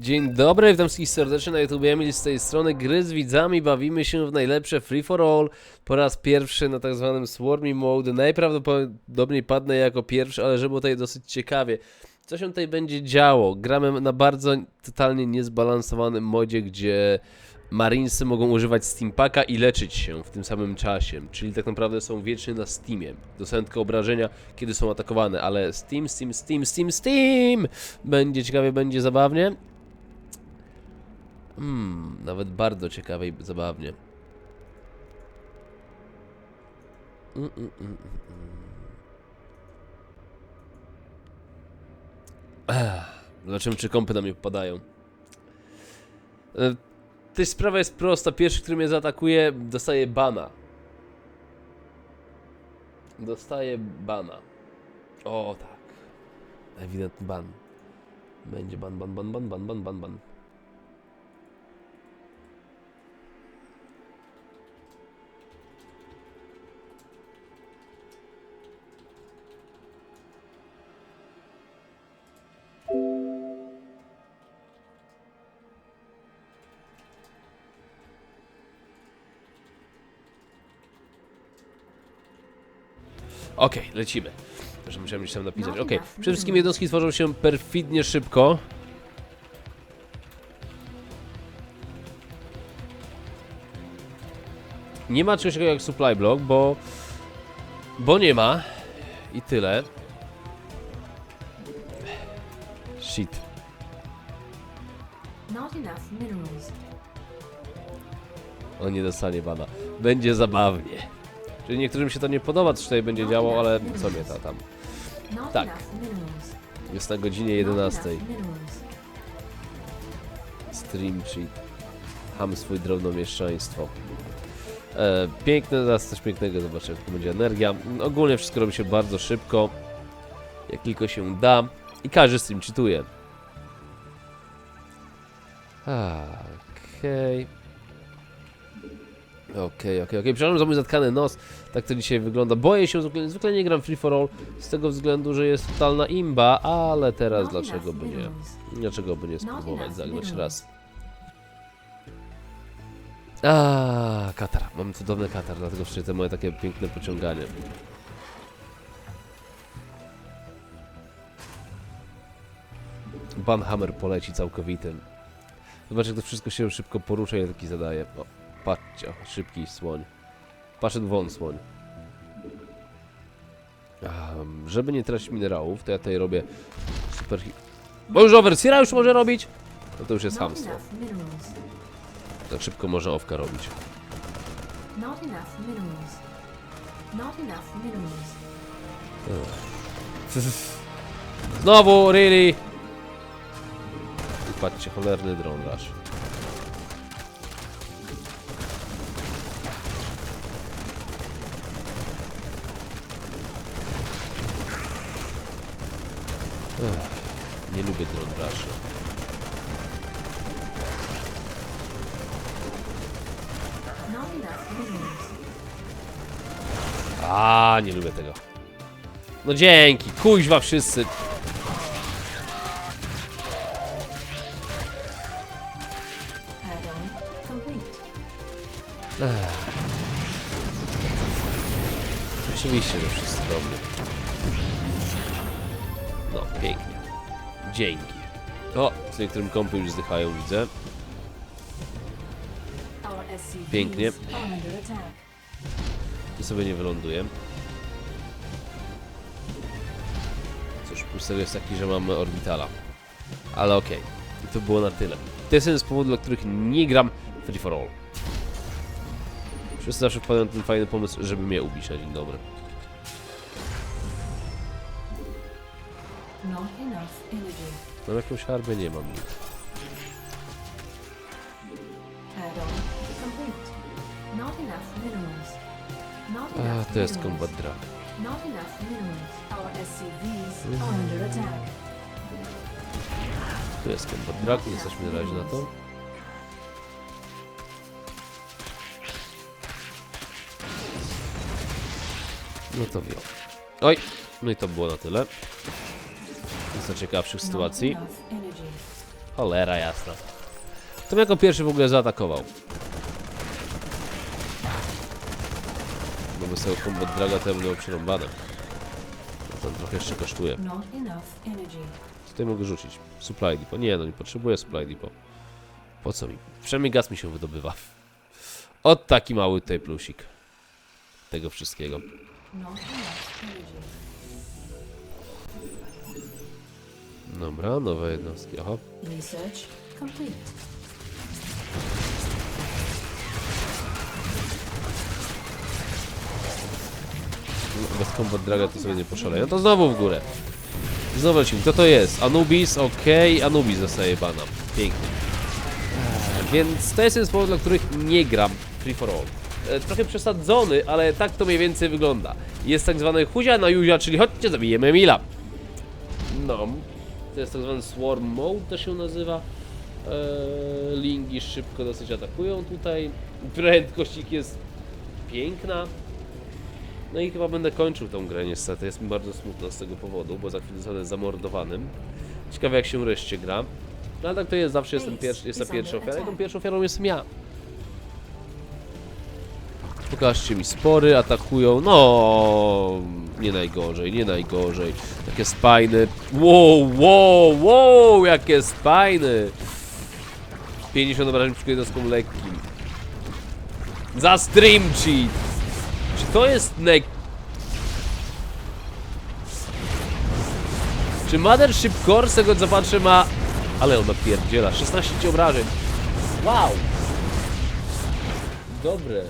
Dzień dobry, witam wszystkich serdecznie na YouTube. Emil z tej strony gry z widzami. Bawimy się w najlepsze free for all. Po raz pierwszy na tak zwanym Swarmy Mode. Najprawdopodobniej padnę jako pierwszy, ale żeby tutaj dosyć ciekawie. Co się tutaj będzie działo? Gramy na bardzo totalnie niezbalansowanym modzie, gdzie Marinesy mogą używać Steampaka i leczyć się w tym samym czasie. Czyli tak naprawdę są wiecznie na Steamie. Dostają obrażenia, kiedy są atakowane, ale Steam, Steam, Steam, Steam, Steam! Będzie ciekawie, będzie zabawnie. Hmm, nawet bardzo ciekawe i zabawnie. Mm, mm, mm, mm, mm. Zobaczymy, czy kompy na mnie popadają. E, Też sprawa jest prosta. Pierwszy, który mnie zaatakuje, dostaje bana. Dostaje bana. O, tak. Ewidentny ban. Będzie ban, ban, ban, ban, ban, ban, ban, ban. Okej, lecimy. Że musiałem gdzieś tam napisać. Okej, przede wszystkim jednostki tworzą się perfidnie szybko. Nie ma czegoś takiego jak supply block, bo... Bo nie ma. I tyle. Shit. On nie dostanie bana. Będzie zabawnie. Czyli niektórym się to nie podoba, co tutaj będzie działo, ale co mnie to tam. Not Tak. Jest na godzinie Not 11. enough minerals. Stream cheat. Ham swój drobnomieszczeństwo. E, piękne, zaraz coś pięknego zobaczę, jak to będzie energia. Ogólnie wszystko robi się bardzo szybko, jak tylko się da i każdy stream czytuje. Okej. Okej, okej, okej. Przepraszam za mój zatkany nos. Tak to dzisiaj wygląda. Boję się, zwykle, zwykle nie gram free for all z tego względu, że jest totalna imba, ale teraz Not dlaczego by nie? Dlaczego by nie spróbować zagrać raz? A, katar. Mam cudowny katar, dlatego wszyscy moje takie piękne pociąganie. Banhammer poleci całkowitym. Zobacz, jak to wszystko się szybko porusza i taki zadaje. O, patrzcie, szybki słoń. Poszedł won słoń. Um, żeby nie tracić minerałów, to ja tutaj robię super... Bo już overseera już może robić? No to już jest hamstwo. Tak szybko może owka robić. Not enough minerals. Not enough minerals. Znowu, really? Patrzcie, cholerny dron rush. Ech, enough minerals. A, nie lubię tego. No dzięki, kuźwa wszyscy. Complete. Oczywiście, że wszyscy do mnie. Dzięki. O, z niektórym kompy już zdychają, widzę. Pięknie. Tu sobie nie wyląduję. Cóż, plus tego jest taki, że mamy orbitala. Ale okej. I to było na tyle. To jest jeden z powodów, dla których nie gram Free for All. Wszyscy zawsze wpadają na ten fajny pomysł, żeby mnie ubić na dzień dobry. Mam jakąś harbię? Nie mam nic. A, to jest combat drag. Tu jest combat drag, nie jesteśmy na razie na to. No to wiem. Oj, no i to było na tyle. To ciekawszych sytuacji. Cholera jasna. To jako pierwszy w ogóle zaatakował. Bo sobie combat draga temu miał przerąbane. No to trochę jeszcze kosztuje. Tutaj mogę rzucić. Supply depot. Nie no, nie potrzebuję supply depot. Po co mi? Przynajmniej gaz mi się wydobywa. Od taki mały tutaj plusik. Tego wszystkiego. Dobra, nowe jednostki. Aha. Research complete. Bez combat draga to sobie nie poszaleję. No to znowu w górę. Znowu lecimy. Kto to jest? Anubis, okej. Anubis zostaje bana. Pięknie. Więc to jest z powodów, dla których nie gram Free for All. E, Trochę przesadzony, ale tak to mniej więcej wygląda. Jest tak zwany huzia na juzia, czyli chodźcie zabijemy Emila. No. To jest tak zwany Swarm Mode, to się nazywa. Eee, lingi szybko dosyć atakują tutaj. Prędkość jest piękna. No i chyba będę kończył tą grę niestety. Jest mi bardzo smutno z tego powodu, bo za chwilę zostanę zamordowany. Ciekawe jak się wreszcie gra. No ale tak to jest, zawsze jestem pierwszy, jest ta pierwsza ofiara i tą pierwszą ofiarą jestem ja. Pokażcie mi spory, atakują, no nie najgorzej, nie najgorzej. Takie spajny, wow, wow, wow, jakie spajny. 50 obrażeń przy jednostką lekkim. Za stream cheat. Czy to jest nek... Czy Mothership Core, z tego ma... Ale ona pierdziela, 16 obrażeń. Wow! Dobre.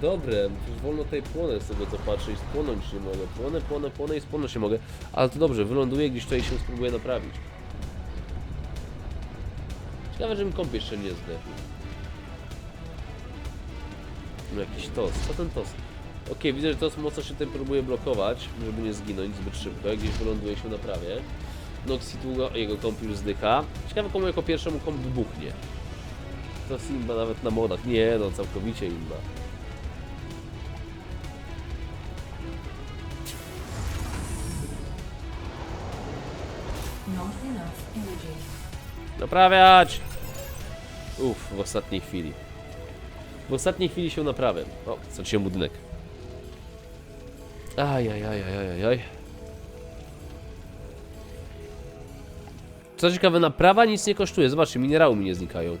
Dobre, przecież wolno tutaj płonę z tego co patrzę i spłonąć nie mogę. Płonę, płonę, płonę i spłonąć nie mogę. Ale to dobrze, wyląduję gdzieś tutaj się spróbuję naprawić. Ciekawe, żebym komp jeszcze nie zdechł. No Jakiś tost. Co ten tost? Okej, widzę, że tost mocno się tutaj próbuje blokować, żeby nie zginąć zbyt szybko. Gdzieś wyląduje się na prawie. Długo, jego komp już zdycha. Ciekawe komu jako pierwszemu komp wybuchnie. To jest imba nawet na modach. Nie, no całkowicie imba. Naprawiać! Uff, w ostatniej chwili. W ostatniej chwili się naprawię. O, straciłem budynek. Ajajajajajaj. Co ciekawe, naprawa nic nie kosztuje. Zobaczcie, minerały mi nie znikają.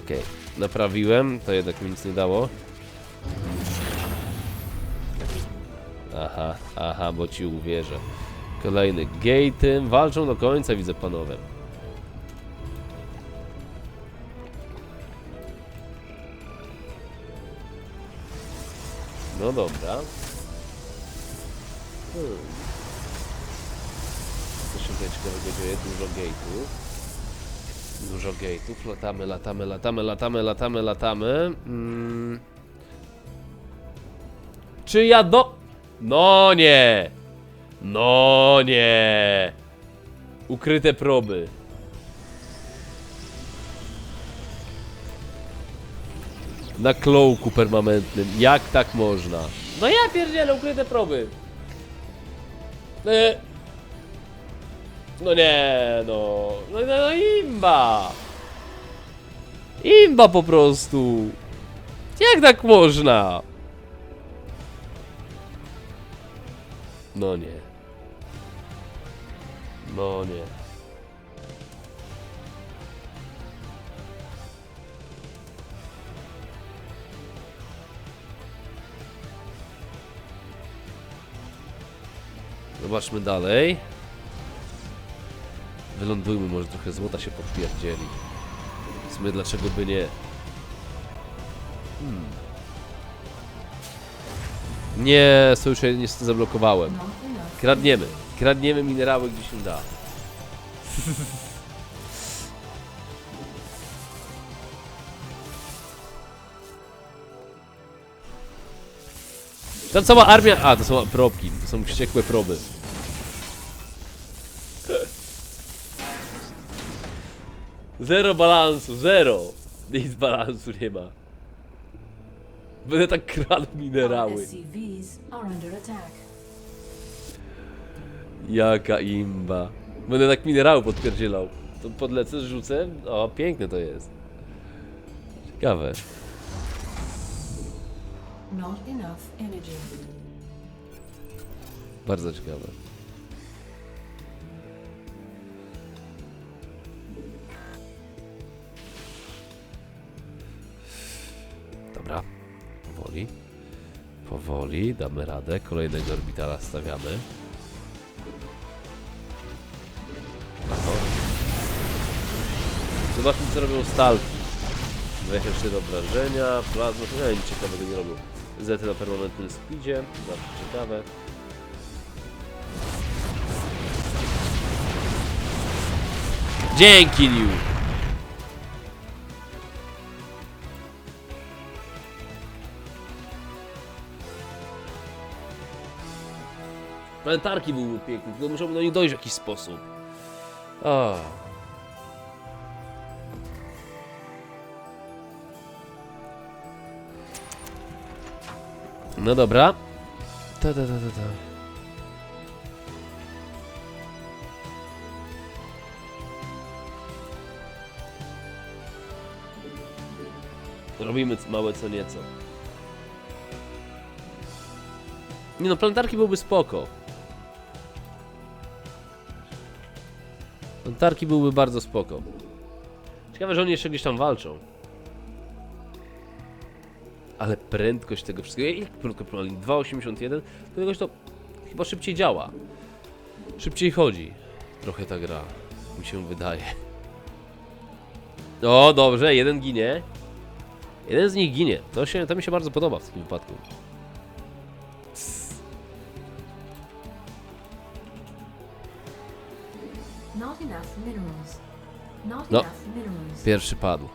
Okej, naprawiłem. To jednak mi nic nie dało. Aha, aha, bo ci uwierzę. Kolejny gate'y. Walczą do końca, widzę panowie. No dobra. Hmm. Co się tutaj ciekawego dzieje? Dużo gate'ów. Dużo gate'ów. Latamy, latamy, latamy, latamy, latamy, latamy. Mm. Czy ja do... No nie! No nie! Ukryte proby. Na klołku permanentnym. Jak tak można? No ja pierdzielę, ukryte proby. E. No nie, no. No, no, no imba! Imba po prostu! Jak tak można? No nie. No nie. Zobaczmy dalej. Wylądujmy, może trochę złota się podpierdzieli. W sumie dlaczego by nie? Hmm. Nie, sojusz ja niestety zablokowałem. Enough. Kradniemy. Kradniemy minerały gdzie się da. Ta cała armia... A, to są probki. To są wściekłe proby. Zero balansu, zero. Nic balansu nie ma. Będę tak kradł minerały. Attack. Jaka imba. Będę tak minerału podpierdzielał. To podlecę, rzucę. O, piękne to jest. Ciekawe. Bardzo ciekawe. Dobra. Powoli. Powoli. Damy radę. Kolejnego orbitala stawiamy. Zobaczmy co robią stalki. 24 obrażenia, plazma, no nic ciekawego nie robią. Zety na permanentnym speedzie, zawsze ciekawe. Dzięki, Liu! Planetarki byłyby piękne, tylko muszą do nich dojść w jakiś sposób. O. No dobra. Ta, ta, ta, ta, ta. Robimy małe co nieco. Nie no, planetarki byłby spoko. Planetarki byłby bardzo spoko. Ciekawe, że oni jeszcze gdzieś tam walczą. Ale prędkość tego wszystkiego. Jak prędko prowadzili? 2,81? To jakoś to chyba szybciej działa. Szybciej chodzi. Trochę ta gra. Mi się wydaje. O, dobrze, jeden ginie. Jeden z nich ginie. To, się, to mi się bardzo podoba w tym wypadku. No. Pierwszy padł.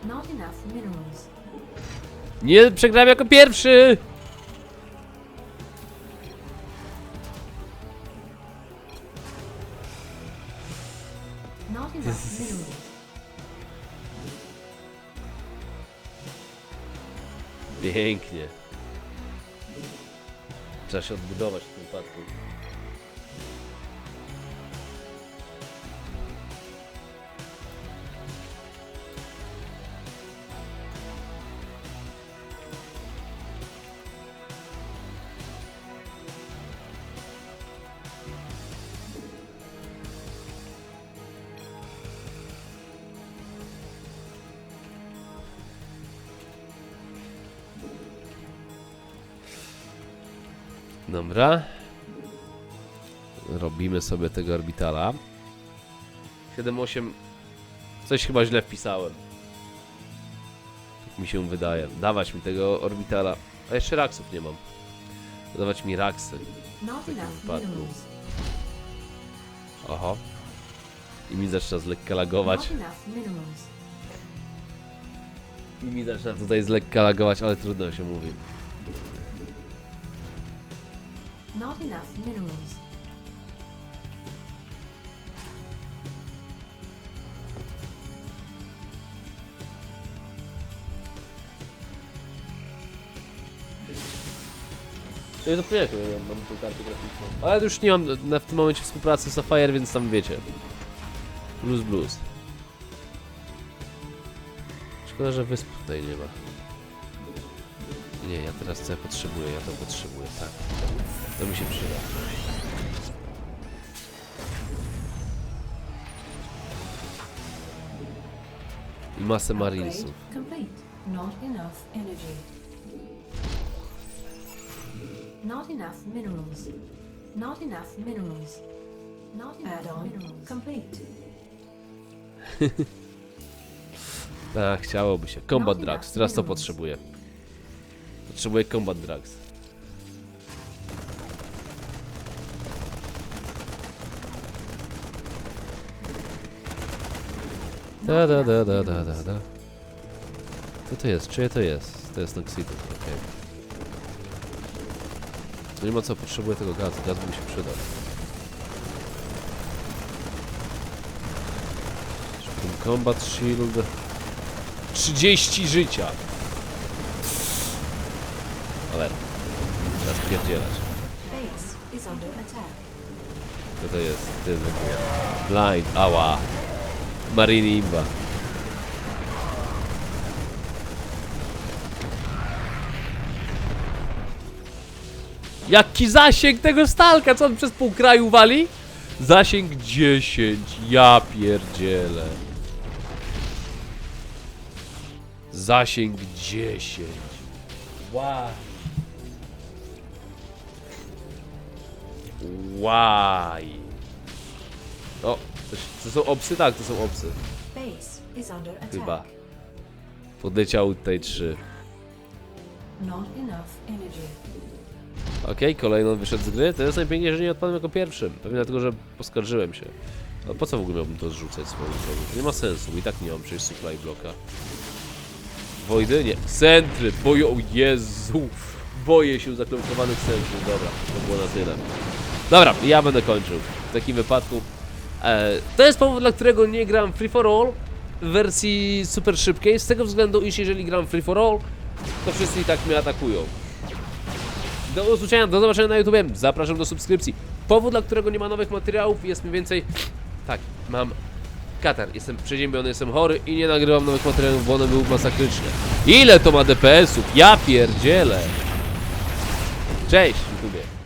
Nie przegrałem jako pierwszy! Pięknie. Trzeba się odbudować w tym. Dobra. Robimy sobie tego orbitala. 7-8. Coś chyba źle wpisałem. Tak mi się wydaje. Dawać mi tego orbitala. A jeszcze raksów nie mam. Dawać mi raksy. Takim wypadku. Oho. I mi zaczyna z lekka lagować. I mi zaczyna tutaj z lekka lagować, ale trudno się mówi. Not enough minerals. To jest opinię, ja mam tą kartę graficzną. Ale już nie mam na, w tym momencie współpracy z Sapphire, więc tam wiecie. Blues blues. Szkoda, że wysp tutaj nie ma. Nie, ja teraz co ja potrzebuję? Ja to potrzebuję, tak. To mi się przyda. I masę marinesów. Not enough energy. Not enough minerals. Not enough minerals. Not enough Add-on minerals. Complete. Tak, chciałoby się. Combat Drugs, teraz to minerals. potrzebuję. Potrzebuję Combat Drugs. Da da da da da da da. Co to jest? Czyje to jest? To jest Noxitus, okej. To nie ma co, potrzebuję tego gazu. Gaz mi się przydał. Combat Shield. 30 życia! Ale... Teraz pierdzielać. Base is under attack. Co to jest? To jest Blind, ała. Marini Imba. Jaki zasięg tego stalka? Co on przez pół kraju wali? Zasięg 10. Ja pierdzielę. Zasięg 10. Wow. Why? O, to, są obsy? Tak, to są obsy. Chyba. Podleciały tutaj trzy. Okej, kolejny on wyszedł z gry. To jest najpiękniej, że nie odpadłem jako pierwszym. Pewnie dlatego, że poskarżyłem się. A po co w ogóle miałbym to zrzucać swoją drogą? To nie ma sensu, i tak nie mam przecież supply bloka. Wojdy? Nie. Centry! Boję, o Jezu! Boję się zaklokowanych centrów. Dobra, to było na tyle. Dobra, ja będę kończył. W takim wypadku. E, to jest powód, dla którego nie gram Free for All w wersji super szybkiej. Z tego względu, iż jeżeli gram Free for All, to wszyscy i tak mnie atakują. Do usłyszenia, do zobaczenia na YouTube. Zapraszam do subskrypcji. Powód, dla którego nie ma nowych materiałów jest mniej więcej... Tak, mam katar. Jestem przeziębiony, jestem chory i nie nagrywam nowych materiałów, bo one były masakryczne. Ile to ma DPS-ów? Ja pierdzielę. Cześć, YouTube.